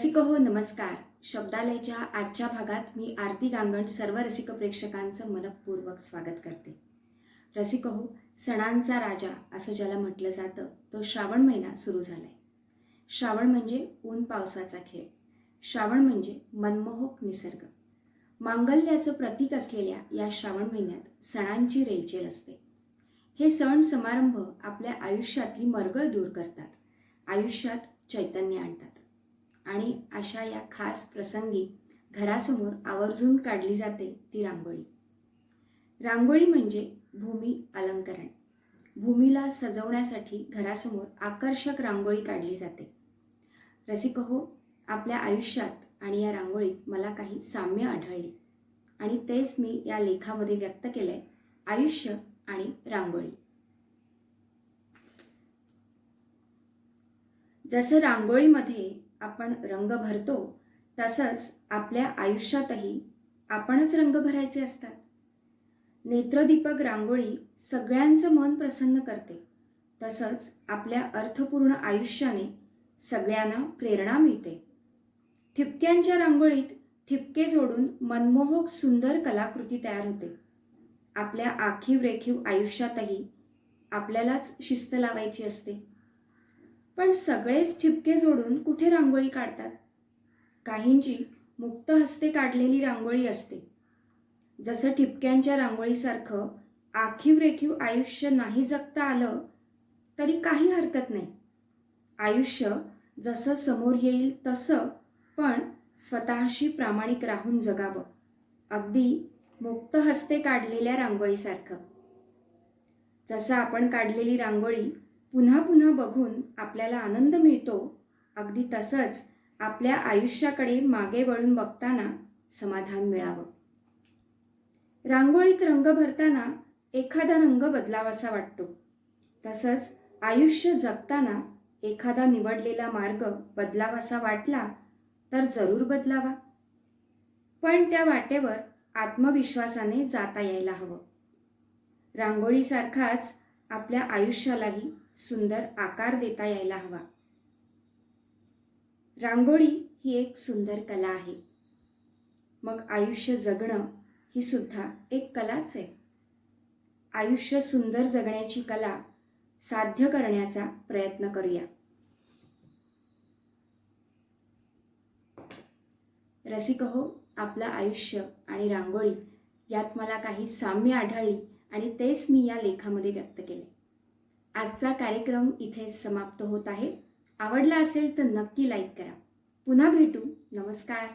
रसिक हो नमस्कार. शब्दालयच्या आजच्या भागात मी आरती गांगण सर्व रसिक प्रेक्षकांचं मनपूर्वक स्वागत करते. रसिक हो सणांचा राजा असं ज्याला म्हटलं जातं तो श्रावण महिना सुरू झाला आहे श्रावण म्हणजे ऊन पावसाचा खेळ. श्रावण म्हणजे मनमोहक निसर्ग. मांगल्याचं प्रतीक असलेल्या या श्रावण महिन्यात सणांची रेलचेल असते. हे सण समारंभ आपल्या आयुष्यातली मरगळ दूर करतात. आयुष्यात चैतन्य आणतात. आणि अशा या खास प्रसंगी घरासमोर आवर्जून काढली जाते ती रांगोळी. रांगोळी म्हणजे भूमी अलंकरण. भूमीला सजवण्यासाठी घरासमोर आकर्षक रांगोळी काढली जाते. रसिक हो आपल्या आयुष्यात आणि या रांगोळीत मला काही साम्य आढळली आणि तेच मी या लेखामध्ये व्यक्त केलं आहे आयुष्य आणि रांगोळी. जसं रांगोळीमध्ये आपण रंग भरतो तसंच आपल्या आयुष्यातही आपणच रंग भरायचे असतात. नेत्रदीपक रांगोळी सगळ्यांचं मन प्रसन्न करते. तसंच आपल्या अर्थपूर्ण आयुष्याने सगळ्यांना प्रेरणा मिळते. ठिपक्यांच्या रांगोळीत ठिपके जोडून मनमोहक सुंदर कलाकृती तयार होते. आपल्या आखीव रेखीव आयुष्यातही आपल्यालाच शिस्त लावायची असते. पण सगळेच ठिपके जोडून कुठे रांगोळी काढतात? काहींची मुक्त हस्ते काढलेली रांगोळी असते. जसं ठिपक्यांच्या रांगोळीसारखं आखीव रेखीव आयुष्य नाही जगता आलं तरी काही हरकत नाही. आयुष्य जसं समोर येईल तसं पण स्वतःशी प्रामाणिक राहून जगावं. अगदी मुक्त हस्ते काढलेल्या रांगोळीसारखं. जसं आपण काढलेली रांगोळी पुन्हा पुन्हा बघून आपल्याला आनंद मिळतो. अगदी तसंच आपल्या आयुष्याकडे मागे वळून बघताना समाधान मिळावं. रांगोळीत रंग भरताना एखादा रंग बदलावासा वाटतो. तसंच आयुष्य जगताना एखादा निवडलेला मार्ग बदलावासा वाटला तर जरूर बदलावा. पण त्या वाटेवर आत्मविश्वासाने जाता यायला हवं. रांगोळीसारखाच आपल्या आयुष्यालाही सुंदर आकार देता यायला हवा. रांगोळी ही एक सुंदर कला आहे. मग आयुष्य जगणं ही सुद्धा एक कलाच आहे. आयुष्य सुंदर जगण्याची कला साध्य करण्याचा प्रयत्न करूया. रसिक हो आपलं आयुष्य आणि रांगोळी यात मला काही साम्य आढळली आणि तेच मी या लेखामध्ये व्यक्त केले. आजचा कार्यक्रम इथे समाप्त होत आहे. आवडला असेल तर नक्की लाईक करा. पुन्हा भेटू. नमस्कार.